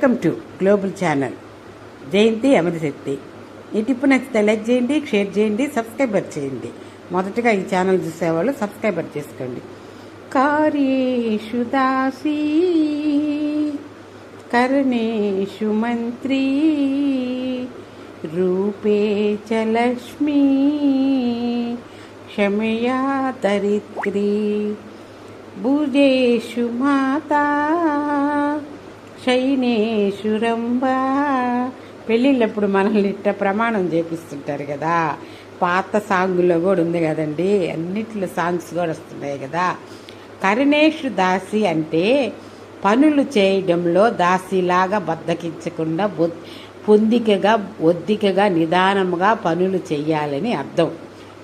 Welcome to global channel. Jayanthi Amarashakti. ఈ tip నచ్చితే like చేయండి షేర్ చేయండి సబ్స్క్రైబర్ చేయండి. మొదటగా ఈ ఛానల్ చూసేవాళ్ళు సబ్స్క్రైబర్ చేసుకోండి. కార్యేషు దాసీ కర్ణేషు మంత్రి రూపే చ లక్ష్మీ క్షమయా దరిద్రీ భుజేషు మాతా శైనేషు పెళ్ళిళ్ళప్పుడు మనల్ని ఇట్ట ప్రమాణం చేపిస్తుంటారు కదా. పాత సాంగులో కూడా ఉంది కదండి. అన్నిట్లో సాంగ్స్ కూడా వస్తున్నాయి కదా. కరుణేషు దాసి అంటే పనులు చేయడంలో దాసిలాగా బద్దకించకుండా బొ- పొందికగా ఒద్దికగా నిదానముగా పనులు చేయాలని అర్థం.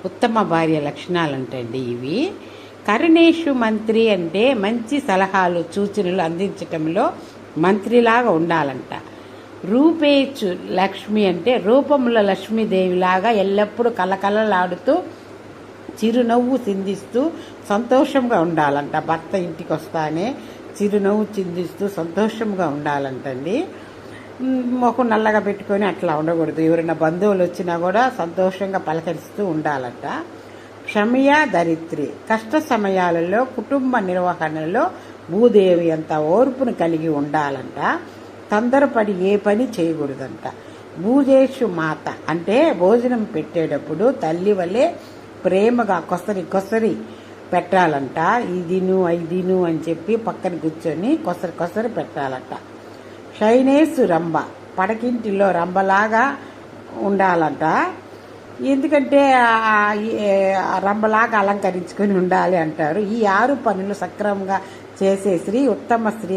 ఉత్తమ భార్య లక్షణాలు అంటండి ఇవి. కరుణేషు మంత్రి అంటే మంచి సలహాలు సూచనలు అందించటంలో మంత్రిలాగా ఉండాలంట. రూపేచు లక్ష్మి అంటే రూపముల లక్ష్మీదేవిలాగా ఎల్లప్పుడూ కలకలలాడుతూ చిరునవ్వు చిందిస్తూ సంతోషంగా ఉండాలంట. భర్త ఇంటికి వస్తానే చిరునవ్వు చిందిస్తూ సంతోషంగా ఉండాలంటండి. మ్, నల్లగా పెట్టుకొని అట్లా ఉండకూడదు. ఎవరైనా బంధువులు వచ్చినా కూడా సంతోషంగా పలకరిస్తూ ఉండాలంట. క్షమయ దరిత్రి కష్ట సమయాలలో కుటుంబ నిర్వహణలో భూదేవి అంత ఓర్పును కలిగి ఉండాలంట తొందరపడి ఏ పని చేయకూడదంట. భూజేషు మాత అంటే భోజనం పెట్టేటప్పుడు తల్లి వలె ప్రేమగా కొసరి కొసరి పెట్టాలంట ఇదిను ఐదిను అని చెప్పి పక్కన కూర్చొని కొసరి కొసరి పెట్టాలంట. షైనేసు రంభ పడకింటిలో రంభలాగా ఉండాలంట. ఎందుకంటే రంభలాగా అలంకరించుకొని ఉండాలి అంటారు. ఈ ఆరు పనులు సక్రమంగా చేసే స్త్రీ ఉత్తమ స్త్రీ